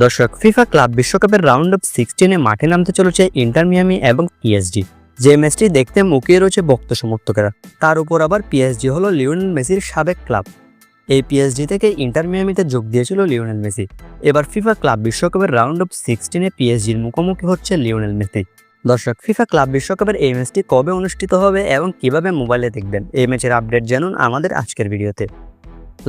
দর্শক, FIFA club বিশ্বকাপের round of সিক্সটিনে মাঠে নামতে চলেছে ইন্টার মিয়ামি এবং পিএসজি। যে ম্যাচটি দেখতে মুখিয়ে রয়েছে ভক্ত সমর্থকেরা, তার উপর আবার পিএসজি হলো লিওনেল মেসির সাবেক ক্লাব। এই পিএসজি থেকে ইন্টার মিয়ামিতে যোগ দিয়েছিল লিওনেল মেসি। এবার ফিফা ক্লাব বিশ্বকাপের রাউন্ড অফ সিক্সটিনে পিএসজির মুখোমুখি হচ্ছে লিওনেল মেসি। দর্শক, ফিফা ক্লাব বিশ্বকাপের এই ম্যাচটি কবে অনুষ্ঠিত হবে এবং কীভাবে মোবাইলে দেখবেন, এই ম্যাচের আপডেট জানুন আমাদের আজকের ভিডিওতে।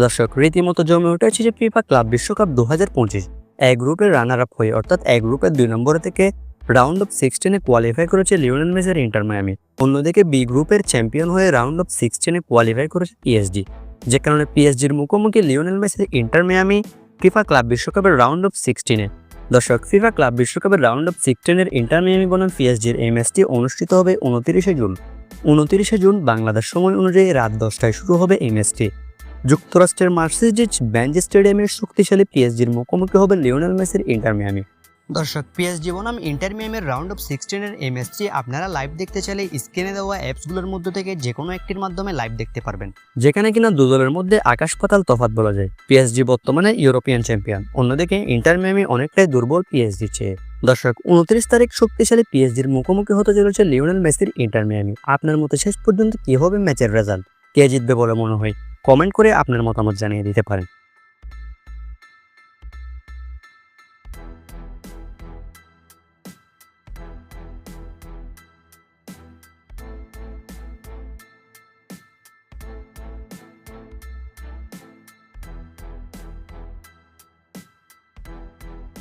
দর্শক, রীতিমতো জমে উঠেছে যে ফিফা ক্লাব বিশ্বকাপ দু হাজার পঁচিশ। এক গ্রুপের রানার আপ হয়ে, অর্থাৎ এক গ্রুপের দুই নম্বর থেকে রাউন্ড অফ সিক্সটিনে কোয়ালিফাই করেছে লিওনেল মেসের ইন্টার মায়ামি। অন্যদিকে বি গ্রুপের চ্যাম্পিয়ন হয়ে রাউন্ড অফ সিক্সটিনে কোয়ালিফাই করেছে পিএসজি যে কারণে পিএসজির মুখোমুখি লিওনেল মেসির ইন্টার মায়ামি ফিফা ক্লাব বিশ্বকাপের রাউন্ড অফ সিক্সটিনে দর্শক ফিফা ক্লাব বিশ্বকাপের রাউন্ড অফ সিক্সটিনের ইন্টার মিয়ামি বনাম পিএসজির এই ম্যাচটি অনুষ্ঠিত হবে উনতিরিশে জুন। উনতিরিশে জুন বাংলাদেশ সময় অনুযায়ী রাত দশটায় শুরু হবে এই ম্যাচটি যুক্তরাষ্ট্রের মার্সিডিজ ব্যাঞ্জ স্টেডিয়ামের শক্তিশালী পিএসজির মুখোমুখি হবে লিওনেল মেসির ইন্টার মিয়ামি। দর্শক, পিএসজি বনাম ইন্টার মিয়ামির রাউন্ড অফ সিক্সটিনের এই আপনারা লাইভ দেখতে চাইলে স্ক্রিনে দেওয়া অ্যাপসগুলোর মধ্যে থেকে যে কোনো একটির মাধ্যমে লাইভ দেখতে পারবেন। যেখানে কিনা দু দলের মধ্যে আকাশ পাতাল তফাৎ বলা যায়। পিএসজি বর্তমানে ইউরোপিয়ান চ্যাম্পিয়ন। অন্যদিকে ইন্টার মিয়ামি অনেকটাই দুর্বল পিএসজি চেয়ে। দর্শক, উনত্রিশ তারিখ শক্তিশালী পিএসজির মুখোমুখি হতে চলেছে লিওনেল মেসির ইন্টার মিয়ামি। আপনার মতে শেষ পর্যন্ত কি হবে ম্যাচের রেজাল্ট? কে জিতবে বলে মনে হয়? কমেন্ট করে আপনার মতামত জানিয়ে দিতে পারেন।